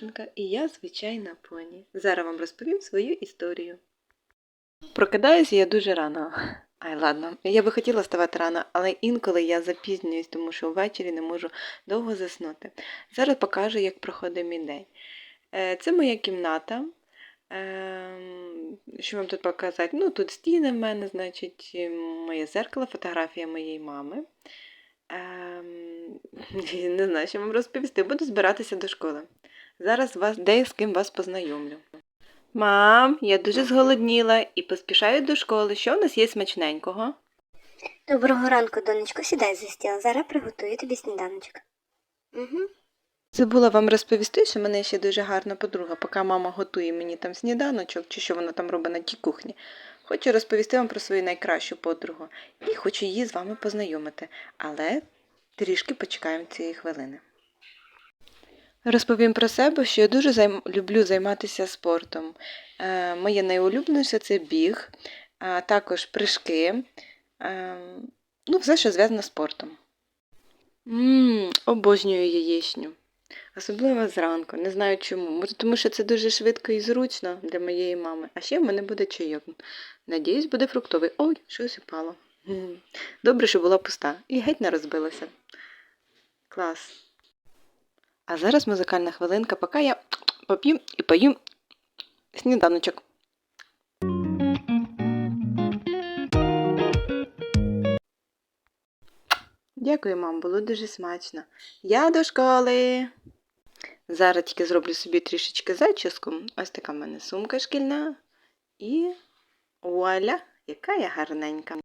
звуть і я звичайна поні. Зараз вам розповім свою історію. Прокидаюся я дуже рано. Ай, ладно, я би хотіла ставати рано, але інколи я запізнююсь, тому що ввечері не можу довго заснути. Зараз покажу, як проходить мій день. Е, Це моя кімната. Ем, Що вам тут показати? Ну, тут стіни в мене, значить, моє зеркало, фотографія моєї мами. Ем, Не знаю, що вам розповісти. Буду збиратися до школи. Зараз вас де з ким вас познайомлю. Мам, я дуже зголодніла і поспішаю до школи. Що в нас є смачненького? Доброго ранку, донечко, сідай за стіл. Зараз приготую тобі сніданочок. Угу. Забула вам розповісти, що мене ще дуже гарна подруга, поки мама готує мені там сніданочок, чи що вона там робить на тій кухні. Хочу розповісти вам про свою найкращу подругу і хочу її з вами познайомити, але трішки почекаємо цієї хвилини. Розповім про себе, що я дуже займ... люблю займатися спортом. Е, моє найулюбленіше це біг, а також прыжки, е, ну, все, що зв'язано з спортом. Ммм, обожнюю яєчню. Особливо зранку. Не знаю чому. Може, тому що це дуже швидко і зручно для моєї мами. А ще в мене буде чайок. Надіюсь, буде фруктовий. Ой, щось упало. Добре, що була пуста. І геть не розбилася. Клас. А зараз музикальна хвилинка, поки я поп'ю і поїм сніданочок. Дякую, мам, було дуже смачно. Я до школи. Зараз тільки зроблю собі трішечки зачіску. Ось така в мене сумка шкільна. І вуаля, яка я гарненька.